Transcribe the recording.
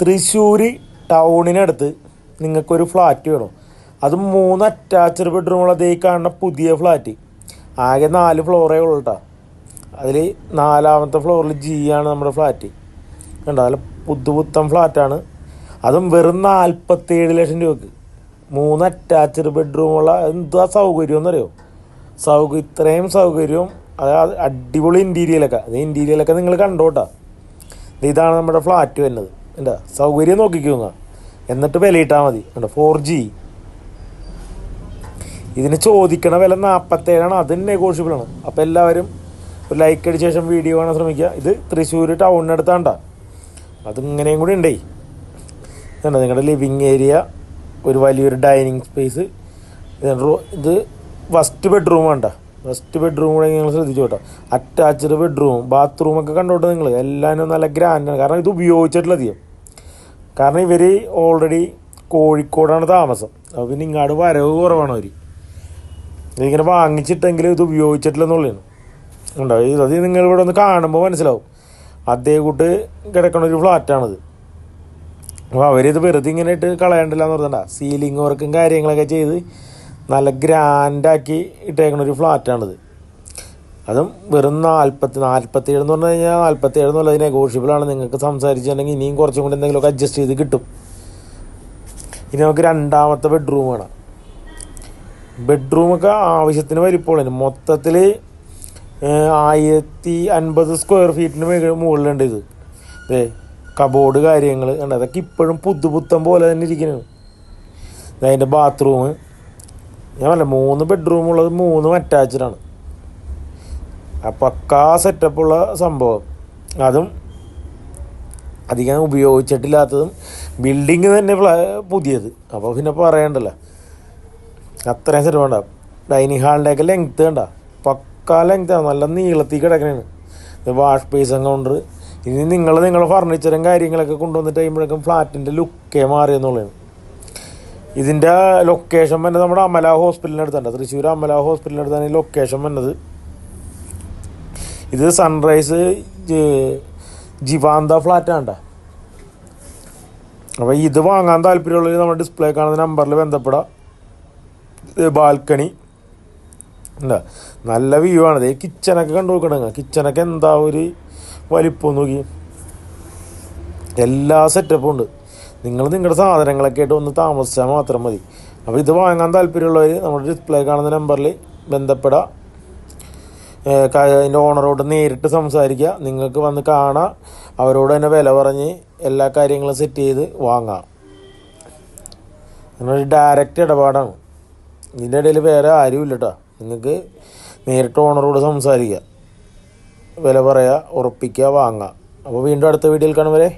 തൃശ്ശൂർ ടൗണിനടുത്ത് നിങ്ങൾക്കൊരു ഫ്ലാറ്റ് വേണം. അത് മൂന്ന് അറ്റാച്ച്ഡ് ഉള്ള ഈ കാണുന്ന പുതിയ ഫ്ലാറ്റ് ആകെ നാല് ഫ്ലോറേ ഉള്ളൂ കേട്ടോ അതിൽ നാലാമത്തെ ഫ്ലോറിൽ ജി ആണ് നമ്മുടെ ഫ്ലാറ്റ് കണ്ടോ? അതിൽ പുതുപുത്തൻ ഫ്ലാറ്റാണ് അതും വെറും നാൽപ്പത്തേഴ് ലക്ഷം രൂപക്ക്. മൂന്ന് അറ്റാച്ച്ഡ് ബെഡ്റൂമുള്ള എന്താ സൗകര്യം എന്നറിയോ? സൗകര്യം ഇത്രയും സൗകര്യവും അത് അടിപൊളി ഇന്റീരിയലൊക്കെ അത് ഇന്റീരിയലൊക്കെ നിങ്ങൾ കണ്ടോട്ടാ ഇതാണ് നമ്മുടെ ഫ്ലാറ്റ് വരുന്നത്. എന്താ സൗകര്യം നോക്കിക്കോങ്ങ എന്നിട്ട് വിലയിട്ടാൽ മതി. കണ്ടോ ഫോർ ജി ഇതിന് ചോദിക്കണ വില നാൽപ്പത്തേഴാണ് അതും നെഗോഷ്യബിൾ ആണ്. അപ്പോൾ എല്ലാവരും ഒരു ലൈക്ക് അടിച്ച ശേഷം വീഡിയോ കാണാൻ ശ്രമിക്കുക. ഇത് തൃശ്ശൂർ ടൗണിനടുത്താണ്ട അതിങ്ങനെയും കൂടി ഉണ്ടേ. ഇതുണ്ട് നിങ്ങളുടെ ലിവിങ് ഏരിയ ഒരു വലിയൊരു ഡൈനിങ് സ്പേസ് ഇത് ഫസ്റ്റ് ബെഡ്റൂം വേണ്ട ഫസ്റ്റ് ബെഡ്റൂം കൂടെ നിങ്ങൾ ശ്രദ്ധിച്ചു കേട്ടോ അറ്റാച്ച്ഡ് ബെഡ്റൂം ബാത്റൂം ഒക്കെ കണ്ടോട്ടെ നിങ്ങൾ? എല്ലാവരും നല്ല ഗ്രാൻഡാണ് കാരണം ഇത് ഉപയോഗിച്ചിട്ടുള്ള അധികം കാരണം ഇവർ ഓൾറെഡി കോഴിക്കോടാണ് താമസം. അപ്പോൾ പിന്നെ ഇങ്ങോട്ട് വരവ് കുറവാണ് അവർ ഇതിങ്ങനെ വാങ്ങിച്ചിട്ടെങ്കിൽ ഇത് ഉപയോഗിച്ചിട്ടില്ലെന്നുള്ളതാണ് ഉണ്ടാവും അത് നിങ്ങൾ ഇവിടെ ഒന്ന് കാണുമ്പോൾ മനസ്സിലാവും. അതേ കൂട്ട് കിടക്കണ ഒരു ഫ്ലാറ്റാണിത് അപ്പോൾ അവരിത് വെറുതെ ഇങ്ങനെ ഇട്ട് കളയണ്ടല്ല എന്ന് പറഞ്ഞിട്ടുണ്ടാ സീലിംഗ് വർക്കും കാര്യങ്ങളൊക്കെ ചെയ്ത് നല്ല ഗ്രാൻഡാക്കി ഇട്ടേക്കുന്ന ഒരു ഫ്ലാറ്റാണിത്. അതും വെറും നാൽപ്പത്തി നാൽപ്പത്തേഴ് എന്ന് പറഞ്ഞു കഴിഞ്ഞാൽ നാൽപ്പത്തേഴ് എന്നുള്ളത് നെഗോഷ്യബിളാണ് നിങ്ങൾക്ക് സംസാരിച്ചിട്ടുണ്ടെങ്കിൽ ഇനിയും കുറച്ചും കൂടി എന്തെങ്കിലുമൊക്കെ അഡ്ജസ്റ്റ് ചെയ്ത് കിട്ടും. ഇനി നമുക്ക് രണ്ടാമത്തെ ബെഡ്റൂം വേണം ബെഡ്റൂമൊക്കെ ആവശ്യത്തിന് വലിപ്പമുള്ളതിന് മൊത്തത്തിൽ ആയിരത്തി അൻപത് സ്ക്വയർ ഫീറ്റിന് മുകളിലുണ്ട് ഇത്. അതെ കബോർഡ് കാര്യങ്ങൾ അതൊക്കെ ഇപ്പോഴും പുതുപുത്തം പോലെ തന്നെ ഇരിക്കുന്നത് അതിന്റെ ബാത്റൂം ഞാൻ പറഞ്ഞ മൂന്ന് ബെഡ്റൂം ഉള്ളത് മൂന്നും അറ്റാച്ച്ഡ് ആണ്. ആ പക്കാ സെറ്റപ്പുള്ള സംഭവം. അതും അധികം ഉപയോഗിച്ചിട്ടില്ലാത്തതും ബിൽഡിങ് തന്നെ പുതിയത്. അപ്പോൾ പിന്നെ പറയണ്ടല്ലോ. അത്രയും സെറ്റ് വേണ്ട. ഡൈനിങ് ഹാളിന്റെയൊക്കെ ലെങ്ത് വേണ്ട പക്കാ ലെങ്ത്താണ് നല്ല നീളത്തിൽ കിടക്കണേണ് വാഷ് ബേസും കൗണ്ടർ ഇനി നിങ്ങൾ നിങ്ങളുടെ ഫർണിച്ചറും കാര്യങ്ങളൊക്കെ കൊണ്ടുവന്നിട്ട് കഴിയുമ്പോഴേക്കും ഫ്ലാറ്റിന്റെ ലുക്കേ മാറിയെന്നുള്ളതാണ്. ഇതിന്റെ ലൊക്കേഷൻ വന്നത് നമ്മുടെ അമല ഹോസ്പിറ്റലിനടുത്താണ് തൃശ്ശൂർ അമല ഹോസ്പിറ്റലിനടുത്താണ് ഈ ലൊക്കേഷൻ വന്നത്. ഇത് സൺറൈസ് ജിവാന്ത ഫ്ലാറ്റാണ്ട അപ്പോൾ ഇത് വാങ്ങാൻ താല്പര്യമുള്ളവർ നമ്മുടെ ഡിസ്പ്ലേ കാണുന്ന നമ്പറിൽ ബന്ധപ്പെടാം. ബാൽക്കണി എന്താ നല്ല വ്യൂ ആണ്. ഈ കിച്ചനൊക്കെ കണ്ടു നോക്കണങ്ങ കിച്ചനൊക്കെ എന്താ ഒരു വലിപ്പം നോക്കി. എല്ലാ സെറ്റപ്പും ഉണ്ട്. നിങ്ങൾ നിങ്ങളുടെ സാധനങ്ങളൊക്കെ ആയിട്ട് ഒന്ന് താമസിച്ചാൽ മാത്രം മതി. അപ്പോൾ ഇത് വാങ്ങാൻ താല്പര്യമുള്ളവർ നമ്മുടെ ഡിസ്പ്ലേ കാണുന്ന നമ്പറിൽ ബന്ധപ്പെടാം. അതിന്റെ ഓണറോട് നേരിട്ട് സംസാരിക്കുക. നിങ്ങൾക്ക് വന്ന് കാണാം. അവരോട് തന്നെ വില പറഞ്ഞ് എല്ലാ കാര്യങ്ങളും സെറ്റ് ചെയ്ത് വാങ്ങാം. നിങ്ങളൊരു ഡയറക്റ്റ് ഇടപാടാണ്. ഇതിന്റെ ഇടയിൽ വേറെ ആരും ഇല്ല കേട്ടോ നിങ്ങൾക്ക് നേരിട്ട് ഓണറോട് സംസാരിക്കുക. വില പറയുക ഉറപ്പിക്കുക വാങ്ങുക അപ്പോൾ വീണ്ടും അടുത്ത വീഡിയോയിൽ കാണും വരെ.